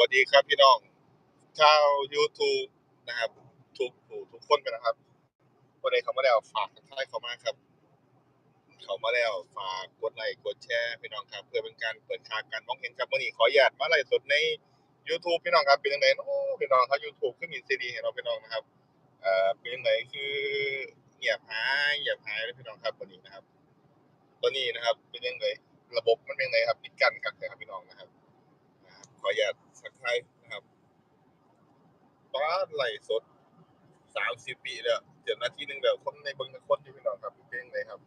วัสดีครับพี่น้องชาว YouTube นะครับทุกผู้ทุกคนกันนะครับวันนี้เขามาแล้วฝากทักทายเขามาครับ เขามาแล้วฝากกดไลค์กดแชร์พี่น้องครับ เพื่อเป็นการเปิดทางการมองเห็นครับวันนี้ขออนุญาตมาไลฟ์สดใน YouTube พี่น้องครับเป็นยังไงเนาะพี่น้องถ้า YouTube ขึ้นมีซีดีให้เราพี่น้องนะครับเอ่อเป็นยังไงคือเงียบหายเงียบหายเลยพี่น้องครับวันนี้นะครับตอนนี้นะครับ เป็นยังไงระบบมันเป็นยังไงครับปิดกันครับครับพี่น้องนะครับขออนุญาตายนะครับตอนไหลสดสามสิบปีแล้วเจ็ดนาทีหนึ่งแล้วคนในเบิ้งในคนที่พี่น้องครับเพลงเลยครับ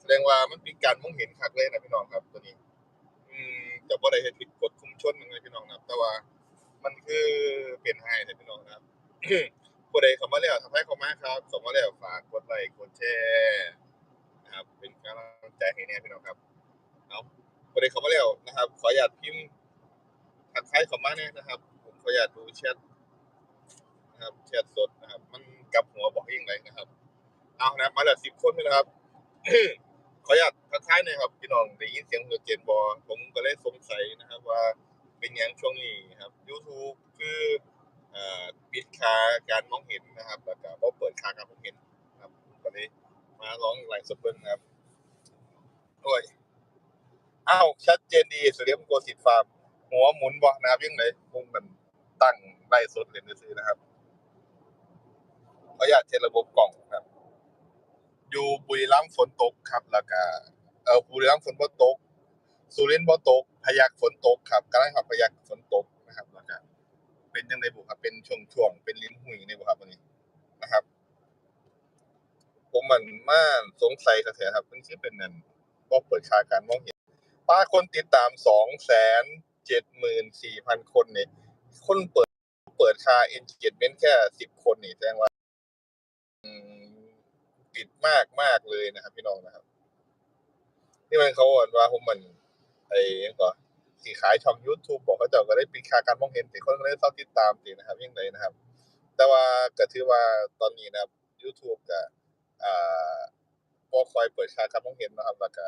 แสดงว่ามันมีการมองเห็นคักเลยนะพี่น้องครับ ตัวนี้ อืมแต่ว่ได้เฮ็ดผิดกฎคุมชนยังไงพี่น้องครับ แต่ว่า มันคือเป็นให้นะพี่น้องครับผู้ใดเข้ามาแล้วทำให้เข้ามาครับเข้ามาแล้วฝากกดไลค์กดแชร์นะครับ เป็นกำลังใจให้แน่พี่น้องครับเอาผู้ใดเข้ามาแล้วนะครับ ขออนุญาตพิมพ์ ทักทายเข้ามาเนี่ยนะครับ ผมขออนุญาตดูแชทนะครับแชทสดนะครับ มันกลับหัวบอกเองเลยนะครับ เอานะมาแล้วสิบคนเลยนะครับขออนุญาตทักทายหน่อยครับพี่น้องได้ยินเสียงหัวเจนบอผมก็เลยสงสัยนะครับ ว่าเป็นยังช่วงนี้ครับ YouTube คืออปิดคาการมองเห็นนะครับแล้วก็บ่เปิดคาการมองเห็นนะครับก็เลยมาลองไลฟ์สดเบิ่งนครับโอ้ยอ้าวชัดเจนดีสุริยมโกสิทธิ์ฟาร์ม หัวหมุนบ่นะครับยังไงวงมันตั้งไล่สดเล่นซื้อนะครับขออนุญาตเทระบบกล่องครับ อยู่บุรีรัมย์ฝนตกครับแล้วก็เออบุรีรัมย์ฝนบ่ตก สุรินทร์บ่ตก พยัคฆ์ฝนตกครับกำลังขับพยัคฆ์ฝนตกนะครับแล้วก็เป็นจังไดบุครับ เป็นช่วงๆเป็นลิ้นหุ่ยในบุครับวันนี้นะครับ ผมมันมาสงสัยกระแสครับมันสิเป็นนั่นบ่เปิดคาการมองเห็นป้าคนติดตามสองแสน เจ็ดหมื่นสี่พันคนเนี่ยคนเปิดเปิดค่า engagement แค่สิบคนนี่แสดงว่าปิดมากมากเลยนะครับ พี่น้องนะครับนี่มันเขาบอกว่าผมมันไอ้ยังก็สีขายช่อง YouTube บอกเขาเจ้าก็ได้ปิดคาการมองเห็นแต่คนก็ได้เศร้าติดตามสินะครับยังไงนะครับ แต่ว่าก็ถือว่าตอนนี้นะครับ YouTube ก็อ่าบ่ค่อยเปิดคาการมองเห็นนะครับแล้วก็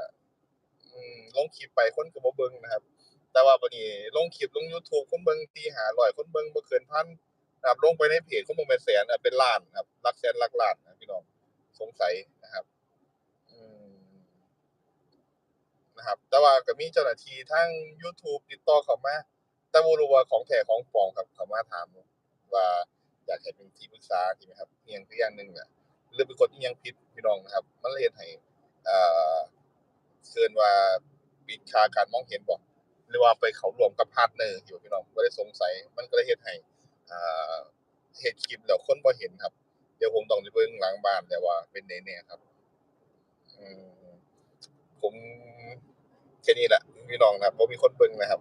อืมลงคลิปไปคนก็บ่เบิ่งนะครับ แต่ว่าบัดนี้ลงคลิปลง YouTube คนเบิ่ง4-500คนเบิ่งบ่เกินพันนะครับลงไปในเพจคนเบิ่งเป็นแสนเป็นล้านครับลักแสนหลักล้านนะพี่น้องสงสัยนะครับนะครับ แต่ว่าก็มีเจ้าหน้าที่ทาง YouTube ติดต่อเข้ามาแต่บ่รู้ว่าของแท้ของปลอมครับเข้ามาถามว่าอยากให้เป็นที่ปรึกษาใช่ไหมครับอิหยังคืออย่างหนึ่งอะหรือไปกดอิหยังผิดพี่น้องนะครับ มันเลยเฮ็ดให้เอ่อเชิญว่าปิดคาการมองเห็นบ่ หรือว่าไปเขารวมกับพาร์ทเนอร์อยู่พี่น้องก็เลยสงสัยมันก็เลยเฮ็ดให้อ่าเฮ็ดคลิปแล้วคนบ่เห็นครับ เดี๋ยวผมต้องไปเบิ่งหลังบ้านแต่วว่าเป็นใดแน่ครับผมแค่นี้แหละพี่น้องนะครับบ่มีคนเบิ่งนะครับ